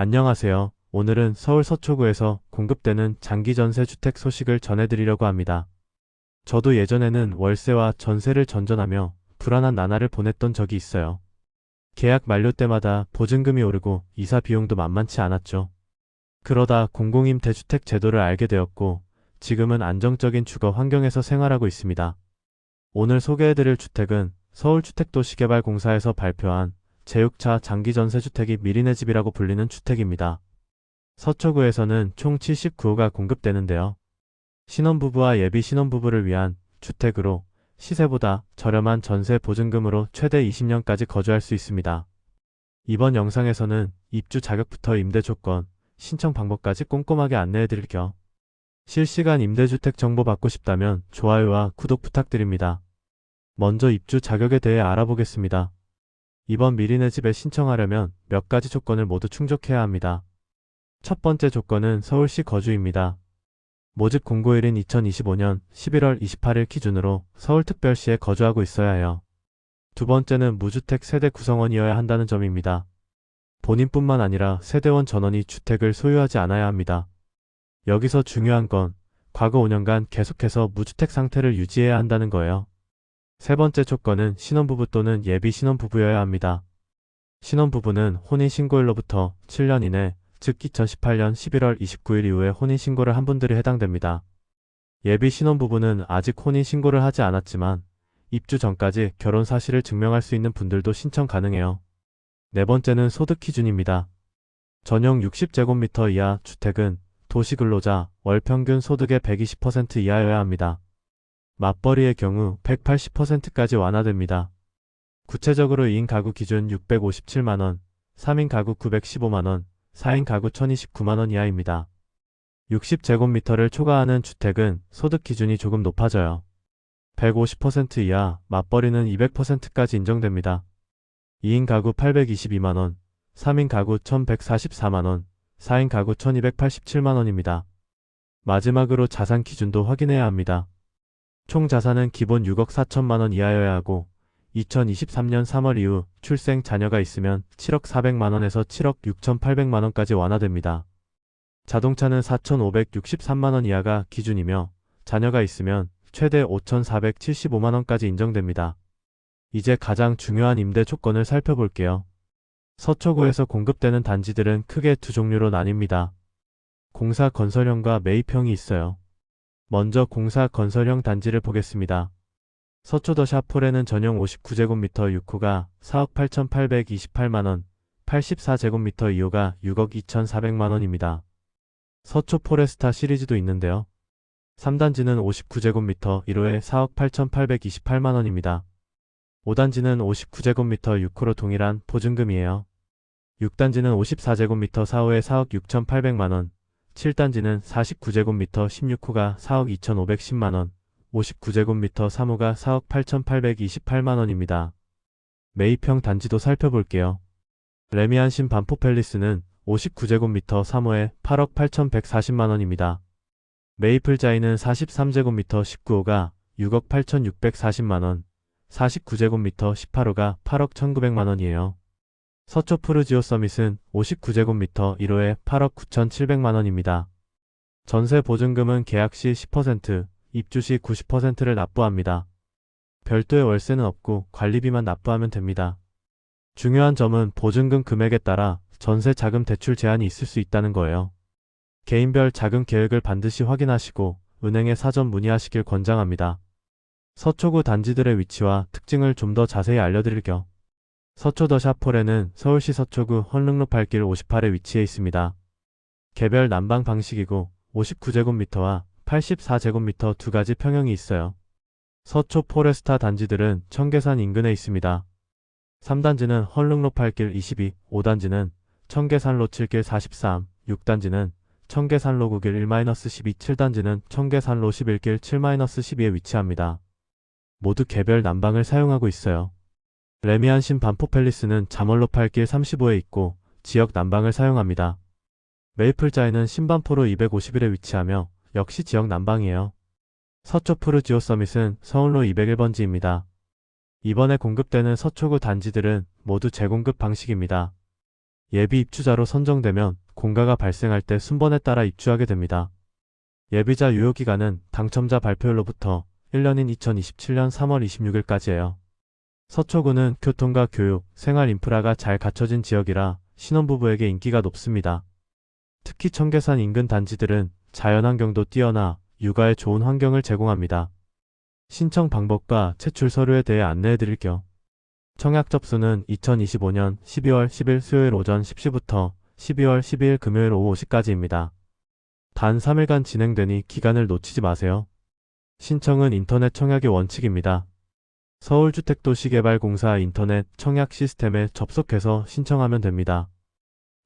안녕하세요. 오늘은 서울 서초구에서 공급되는 장기 전세 주택 소식을 전해드리려고 합니다. 저도 예전에는 월세와 전세를 전전하며 불안한 나날을 보냈던 적이 있어요. 계약 만료 때마다 보증금이 오르고 이사 비용도 만만치 않았죠. 그러다 공공임 대주택 제도를 알게 되었고 지금은 안정적인 주거 환경에서 생활하고 있습니다. 오늘 소개해드릴 주택은 서울주택도시개발공사에서 발표한 제6차 장기전세 주택이 미리네 집이라고 불리는 주택입니다. 서초구에서는 총 79호가 공급되는데요. 신혼부부와 예비 신혼부부를 위한 주택으로 시세보다 저렴한 전세 보증금으로 최대 20년까지 거주할 수 있습니다. 이번 영상에서는 입주 자격부터 임대 조건, 신청 방법까지 꼼꼼하게 안내해 드릴 겸 실시간 임대주택 정보 받고 싶다면 좋아요와 구독 부탁드립니다. 먼저 입주 자격에 대해 알아보겠습니다. 이번 미리네 집에 신청하려면 몇 가지 조건을 모두 충족해야 합니다. 첫 번째 조건은 서울시 거주입니다. 모집 공고일인 2025년 11월 28일 기준으로 서울특별시에 거주하고 있어야 해요. 두 번째는 무주택 세대 구성원이어야 한다는 점입니다. 본인뿐만 아니라 세대원 전원이 주택을 소유하지 않아야 합니다. 여기서 중요한 건 과거 5년간 계속해서 무주택 상태를 유지해야 한다는 거예요. 세 번째 조건은 신혼부부 또는 예비 신혼부부여야 합니다. 신혼부부는 혼인신고일로부터 7년 이내, 즉 2018년 11월 29일 이후에 혼인신고를 한 분들이 해당됩니다. 예비 신혼부부는 아직 혼인신고를 하지 않았지만 입주 전까지 결혼 사실을 증명할 수 있는 분들도 신청 가능해요. 네 번째는 소득 기준입니다. 전용 60제곱미터 이하 주택은 도시 근로자 월 평균 소득의 120% 이하여야 합니다. 맞벌이의 경우 180%까지 완화됩니다. 구체적으로 2인 가구 기준 657만원, 3인 가구 915만원, 4인 가구 1029만원 이하입니다. 60제곱미터를 초과하는 주택은 소득 기준이 조금 높아져요. 150% 이하, 맞벌이는 200%까지 인정됩니다. 2인 가구 822만원, 3인 가구 1144만원, 4인 가구 1287만원입니다. 마지막으로 자산 기준도 확인해야 합니다. 총 자산은 기본 6억 4천만 원 이하여야 하고 2023년 3월 이후 출생 자녀가 있으면 7억 400만원에서 7억 6,800만 원까지 완화됩니다. 자동차는 4,563만 원 이하가 기준이며 자녀가 있으면 최대 5,475만 원까지 인정됩니다. 이제 가장 중요한 임대 조건을 살펴볼게요. 서초구에서 공급되는 단지들은 크게 두 종류로 나뉩니다. 공사 건설형과 매입형이 있어요. 먼저 공사 건설형 단지를 보겠습니다. 서초더 샤폴에는 전용 59제곱미터 6호가 4억 8,828만원, 84제곱미터 2호가 6억 2,400만원입니다. 서초 포레스타 시리즈도 있는데요. 3단지는 59제곱미터 1호에 4억 8,828만원입니다. 5단지는 59제곱미터 6호로 동일한 보증금이에요. 6단지는 54제곱미터 4호에 4억 6,800만원, 7단지는 49제곱미터 16호가 4억 2,510만원, 59제곱미터 3호가 4억 8,828만원입니다. 매입형 단지도 살펴볼게요. 레미안신 반포팰리스는 59제곱미터 3호에 8억 8,140만원입니다. 메이플자이는 43제곱미터 19호가 6억 8,640만원, 49제곱미터 18호가 8억 1,900만원이에요. 서초 푸르지오 서밋은 59제곱미터 1호에 8억 9,700만원입니다. 전세 보증금은 계약 시 10%, 입주 시 90%를 납부합니다. 별도의 월세는 없고 관리비만 납부하면 됩니다. 중요한 점은 보증금 금액에 따라 전세 자금 대출 제한이 있을 수 있다는 거예요. 개인별 자금 계획을 반드시 확인하시고 은행에 사전 문의하시길 권장합니다. 서초구 단지들의 위치와 특징을 좀 더 자세히 알려드릴 겸 서초 더 샤폴에는 서울시 서초구 헌릉로 8길 58에 위치해 있습니다. 개별 난방 방식이고 59제곱미터와 84제곱미터 두 가지 평형이 있어요. 서초 포레스타 단지들은 청계산 인근에 있습니다. 3단지는 헐릉로 8길 22, 5단지는 청계산로 7길 43, 6단지는 청계산로 9길 1-12, 7단지는 청계산로 11길 7-12에 위치합니다. 모두 개별 난방을 사용하고 있어요. 레미안신 반포팰리스는 자멀로 8길 35에 있고 지역 난방을 사용합니다. 메이플자이는 신반포로 251에 위치하며 역시 지역 난방이에요. 서초 푸르 지오 서밋은 서울로 201번지입니다. 이번에 공급되는 서초구 단지들은 모두 재공급 방식입니다. 예비 입주자로 선정되면 공가가 발생할 때 순번에 따라 입주하게 됩니다. 예비자 유효기간은 당첨자 발표일로부터 1년인 2027년 3월 26일까지예요. 서초구는 교통과 교육, 생활 인프라가 잘 갖춰진 지역이라 신혼부부에게 인기가 높습니다. 특히 청계산 인근 단지들은 자연환경도 뛰어나 육아에 좋은 환경을 제공합니다. 신청 방법과 제출 서류에 대해 안내해 드릴게요. 청약 접수는 2025년 12월 10일 수요일 오전 10시부터 12월 12일 금요일 오후 5시까지입니다. 단 3일간 진행되니 기간을 놓치지 마세요. 신청은 인터넷 청약의 원칙입니다. 서울주택도시개발공사 인터넷 청약 시스템에 접속해서 신청하면 됩니다.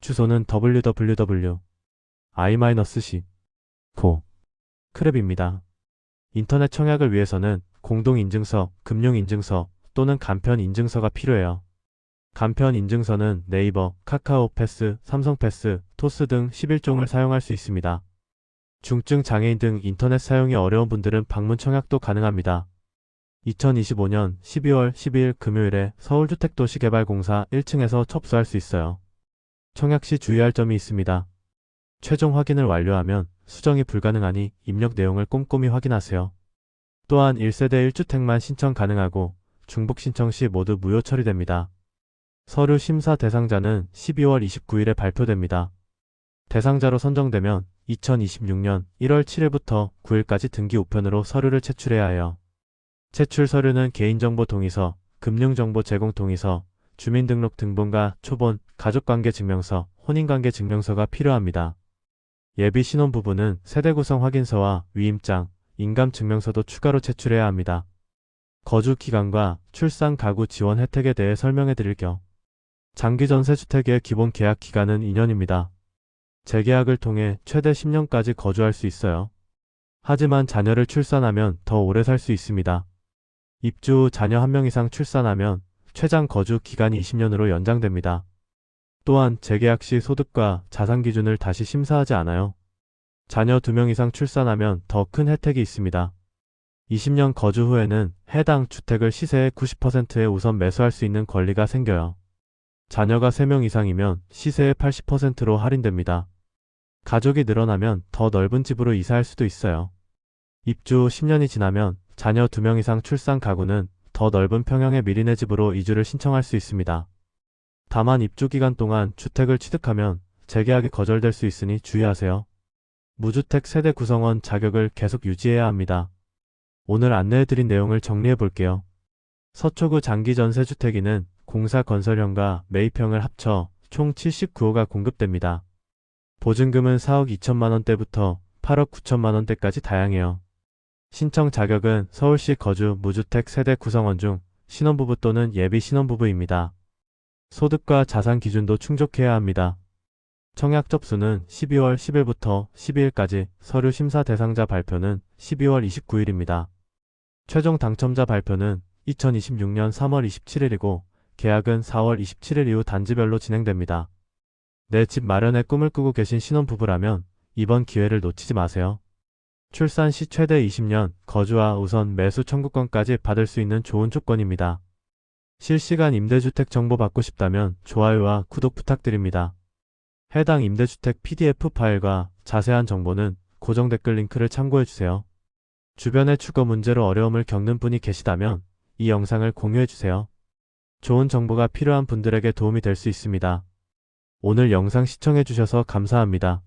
주소는 www. i-c. 고. 크랩입니다. 인터넷 청약을 위해서는 공동인증서, 금융인증서 또는 간편인증서가 필요해요. 간편인증서는 네이버, 카카오 패스, 삼성 패스, 토스 등 11종을 사용할 수 있습니다. 중증 장애인 등 인터넷 사용이 어려운 분들은 방문 청약도 가능합니다. 2025년 12월 12일 금요일에 서울주택도시개발공사 1층에서 접수할 수 있어요. 청약 시 주의할 점이 있습니다. 최종 확인을 완료하면 수정이 불가능하니 입력 내용을 꼼꼼히 확인하세요. 또한 1세대 1주택만 신청 가능하고 중복 신청 시 모두 무효 처리됩니다. 서류 심사 대상자는 12월 29일에 발표됩니다. 대상자로 선정되면 2026년 1월 7일부터 9일까지 등기 우편으로 서류를 제출해야 해요. 제출 서류는 개인정보 동의서, 금융정보 제공 동의서, 주민등록 등본과 초본, 가족관계 증명서, 혼인관계 증명서가 필요합니다. 예비 신혼부부는 세대 구성 확인서와 위임장, 인감 증명서도 추가로 제출해야 합니다. 거주 기간과 출산 가구 지원 혜택에 대해 설명해 드릴게요. 장기 전세 주택의 기본 계약 기간은 2년입니다. 재계약을 통해 최대 10년까지 거주할 수 있어요. 하지만 자녀를 출산하면 더 오래 살 수 있습니다. 입주 후 자녀 한명 이상 출산하면 최장 거주 기간이 20년으로 연장됩니다. 또한 재계약 시 소득과 자산 기준을 다시 심사하지 않아요. 자녀 2명 이상 출산하면 더 큰 혜택이 있습니다. 20년 거주 후에는 해당 주택을 시세의 90%에 우선 매수할 수 있는 권리가 생겨요. 자녀가 3명 이상이면 시세의 80%로 할인됩니다. 가족이 늘어나면 더 넓은 집으로 이사할 수도 있어요. 입주 후 10년이 지나면 자녀 2명 이상 출산 가구는 더 넓은 평형의 미리네 집으로 이주를 신청할 수 있습니다. 다만 입주 기간 동안 주택을 취득하면 재계약이 거절될 수 있으니 주의하세요. 무주택 세대 구성원 자격을 계속 유지해야 합니다. 오늘 안내해드린 내용을 정리해 볼게요. 서초구 장기 전세 주택이는 공사 건설형과 매입형을 합쳐 총 79호가 공급됩니다. 보증금은 4억 2천만 원대부터 8억 9천만 원대까지 다양해요. 신청 자격은 서울시 거주 무주택 세대 구성원 중 신혼부부 또는 예비 신혼부부입니다. 소득과 자산 기준도 충족해야 합니다. 청약 접수는 12월 10일부터 12일까지 서류 심사 대상자 발표는 12월 29일입니다. 최종 당첨자 발표는 2026년 3월 27일이고 계약은 4월 27일 이후 단지별로 진행됩니다. 내 집 마련의 꿈을 꾸고 계신 신혼부부라면 이번 기회를 놓치지 마세요. 출산 시 최대 20년 거주와 우선 매수 청구권까지 받을 수 있는 좋은 조건입니다. 실시간 임대주택 정보 받고 싶다면 좋아요와 구독 부탁드립니다. 해당 임대주택 PDF 파일과 자세한 정보는 고정 댓글 링크를 참고해주세요. 주변의 주거 문제로 어려움을 겪는 분이 계시다면 이 영상을 공유해주세요. 좋은 정보가 필요한 분들에게 도움이 될 수 있습니다. 오늘 영상 시청해주셔서 감사합니다.